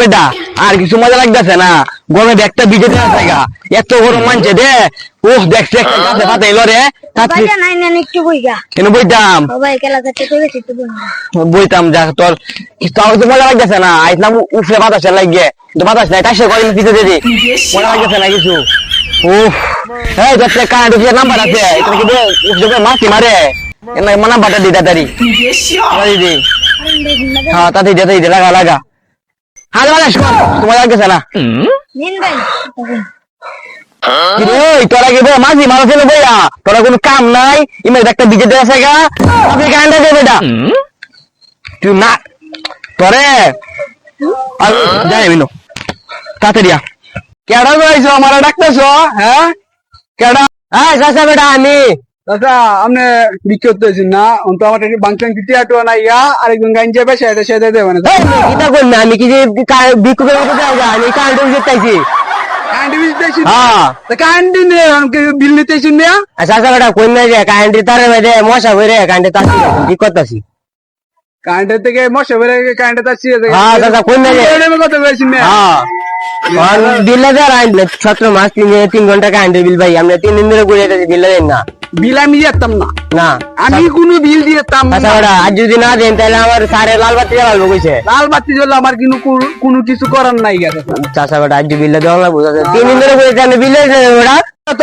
বেটা আর কিছু মজা লাগতেছে না। গমে একটা বিজে দেওয়া জায়গা। এত বড় মানছে দে। ওহ দেখছে একটা গাছে পাতা এলো রে। কেন বইতাম? তো তো বইতাম যা তোর তাও তো মজা লাগতেছে না। আইসলাম উফরে বাতাসে লাগিয়ে। কিন্তু বাতাস নাই তাই সে করে পিছে দিদি মজা লাগতেছে না কিছু? উফ। এই যাচ্ছে কারেন্ট অফিসের নাম্বার আছে। এটা কি দে মাছি মারে। এনা মনা বাটা দি তাড়াতাড়ি। দিদি হ্যাঁ তাতে দে তাতে লাগা লাগা। তোমার তোরা কি বই মাঝি বইয়া? তোরা কোনো কাম নাই? ইমেল একটা বিজে দেওয়া আছে গা। আপনি কারেন্টটা দে বেটা। তুই না তোরে? আর যাই বিনো তাড়াতাড়ি কেডা যাইছো আমার ডাকতেছো হ্যাঁ? কেডা? হ্যাঁ চাচা বেটা আমি। দাদা আপনি বিক্রি করতে হয়েছেন না অন্ত আমার একটু বাংচাং কিটি আটো না ইয়া আরেকজন গাইন যাবে সেটা সেটা দেবে না মেয়ে, কিতা করি না আমি কি যে বিক্রি করে দিতে যাই আমি কারেন্ট অফিসে চাইছি হ্যাঁ। না যে কারেন্ট ঠিক করতেছি। কারেন্টের থেকে মশা বেড়ে কারেন্ট তার ছিঁড়ে কথা বলেছেন না। হ্যাঁ। বিল সতেরো মাস তিন তিন ঘণ্টা কারেন্টের বিল ভাই আমরা তিন দিন ধরে ঘুরে যাচ্ছি বিল দেন না। বিল আমি যেতাম না। না। আমি কোনো বিল দিতাম না। আচ্ছা আজ যদি না দেন তাহলে আমার সারে লাল বাতি জ্বালাবো কইছে। লাল বাতি জ্বলে আমার কিন্তু কোনো- কোনো কিছু করার নাই গেছে চাচা বেটা আজ বিল দেওয়া লাগবো চাচা। তিন দিন ধরে ঘুরে যাচ্ছি বিল বেটা আর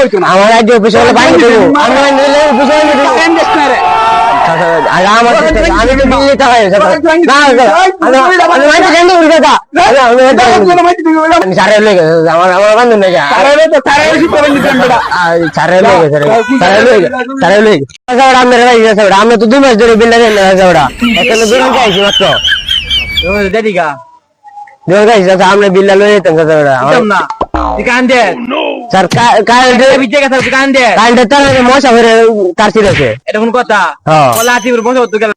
হইতো না। আমার আমার। আমি সারে লয়ে গেছে আমার আমার বান্ধব নাই সারে লয়ে গেছে সারে লয়ে গেছে, সারে লয়ে গেছে। চাচা ভাই চাচা আমরা তো দুই মাস ধরে বিল দেন না চাচা এখানে দুই মাস আইছি মাত্র। দুই মাস আইছি চাচা, আমরা বিলটা লয়ে যেতাম। আমার- স্যার। তার মশা ভরে তার এটা কোন কথা? হ্যাঁ। গেল।